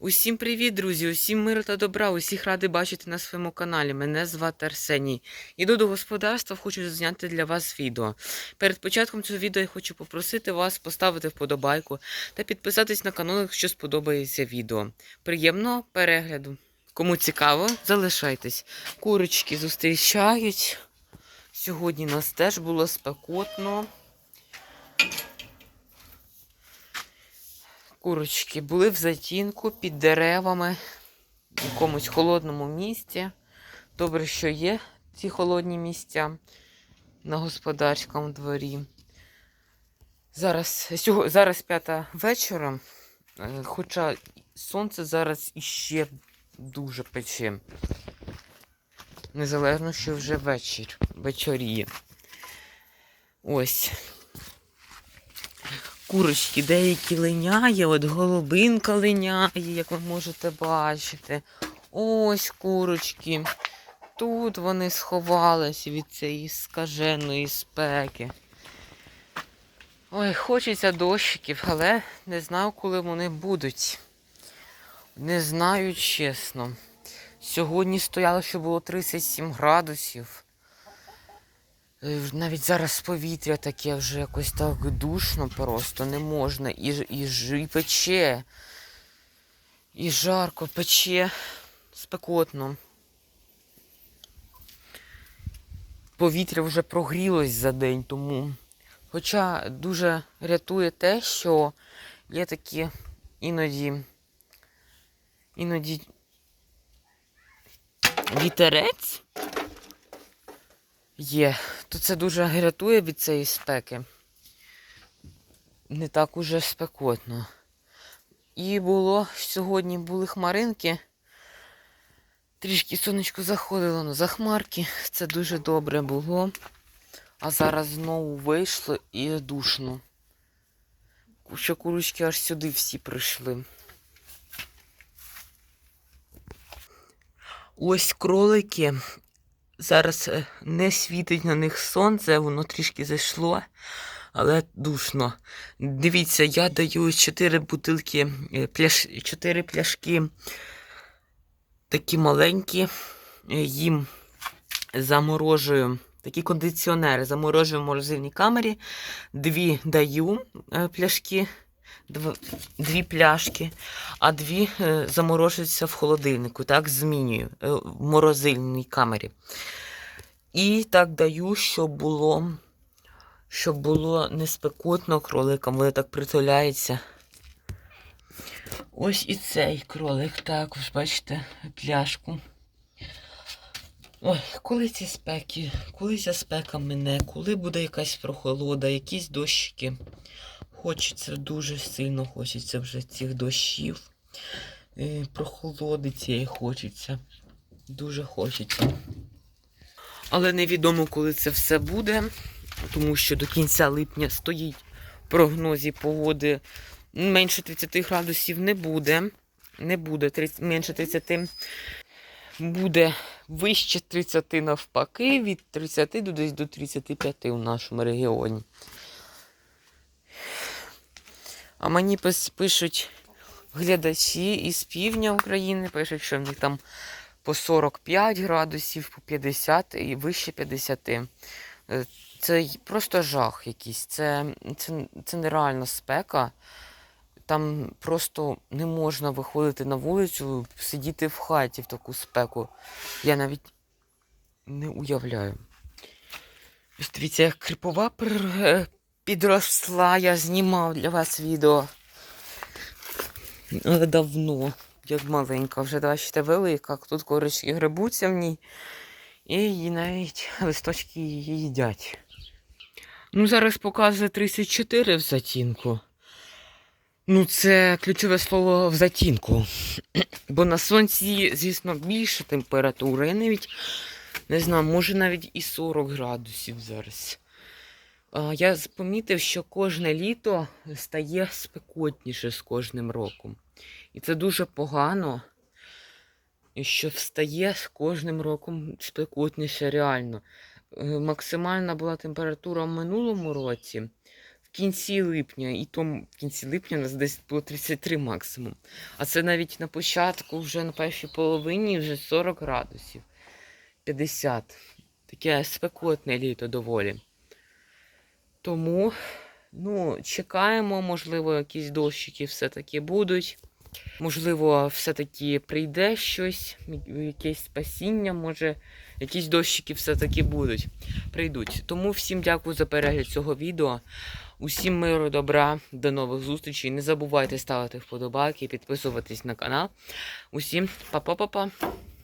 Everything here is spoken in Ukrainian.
Усім привіт, друзі! Усім миру та добра! Усіх радий бачити на своєму каналі. Мене звати Арсеній. Іду до господарства, хочу зняти для вас відео. Перед початком цього відео я хочу попросити вас поставити вподобайку та підписатись на канал, якщо сподобається відео. Приємного перегляду! Кому цікаво, залишайтесь. Курочки зустрічають. Сьогодні нас теж було спекотно. Курочки були в затінку під деревами в якомусь холодному місці. Добре, що є ці холодні місця на господарському дворі. Зараз, зараз п'ята вечора, е, хоча сонце зараз іще дуже пече. Незалежно, що вже вечір, вечоріє. Ось. Курочки деякі линяє, от голубинка линяє, як ви можете бачити. Ось курочки. Тут вони сховались від цієї скаженої спеки. Ой, хочеться дощиків, але не знаю, коли вони будуть. Не знаю чесно. Сьогодні стояло, що було 37 градусів. Е, Навіть зараз повітря таке вже якось так душно просто не можна. І, і, і пече. І жарко пече, спекотно. Повітря вже прогрілось за день тому. Хоча дуже рятує те, що є такі іноді, іноді вітерець є, то це дуже рятує від цієї спеки. Не так уже спекотно. І було сьогодні були хмаринки. Трішки сонечко заходило на захмарки. Це дуже добре було. А зараз знову вийшло і душно. Що курочки аж сюди всі прийшли. Ось кролики Зараз е, не світить на них сонце, воно трішки зайшло, але душно. Дивіться, я даю 4 бутилки, е, 4 пляшки такі маленькі, е, їм заморожую. Такі кондиціонери заморожую в морозильній камері. Дві даю е, пляшки, дві пляшки, а дві е, заморожуються в холодильнику. Так, змінюю е, в морозильній камері. І так даю, щоб було, щоб було не спекотно кроликам, вони так притуляються. Ось і цей кролик також, бачите, пляшку. Ой, коли ці спеки, коли ця спека мине, коли буде якась прохолода, якісь дощики. Хочеться дуже сильно хочеться вже цих дощів. Е, Прохолоди цієї хочеться. Дуже хочеться. Але невідомо, коли це все буде, тому що до кінця липня стоїть в прогнозі погоди. Менше 30 градусів не буде. Не буде 30, менше 30. Буде вище 30 навпаки, від 30 до десь до 35 у нашому регіоні. А мені пишуть глядачі із півдня України, пишуть, що в них там по 45 градусів, по 50 і вище 50. Е, Це просто жах якийсь. Це, це, це нереальна спека. Там просто не можна виходити на вулицю, сидіти в хаті в таку спеку. Я навіть не уявляю. Дивіться, як крипова е, підросла, я знімав для вас відео. Але давно, як маленька, вже бачите, велика. Тут корочки грибуться в ній. І навіть листочки її їдять. Ну, зараз показує 34 в затінку. Ну, це ключове слово в затінку. Бо на сонці, звісно, більша температура. Я навіть не знаю, може навіть і 40 градусів зараз. Я помітив, що кожне літо стає спекотніше з кожним роком. І це дуже погано, що встає з кожним роком спекотніше реально. Е, Максимальна була температура в минулому році в кінці липня, і то в кінці липня у нас десь було 33 максимум. А це навіть на початку, вже на першій половині вже 40 градусів. 50. Таке спекотне літо доволі. Тому, ну, чекаємо, можливо, якісь дощики все-таки будуть. Можливо, все-таки прийде щось, якесь спасіння, може, якісь дощики все-таки будуть, прийдуть. Тому всім дякую за перегляд цього відео. Усім миру, добра, до нових зустрічей. Не забувайте ставити вподобайки, підписуватись на канал. Усім па-па-па-па.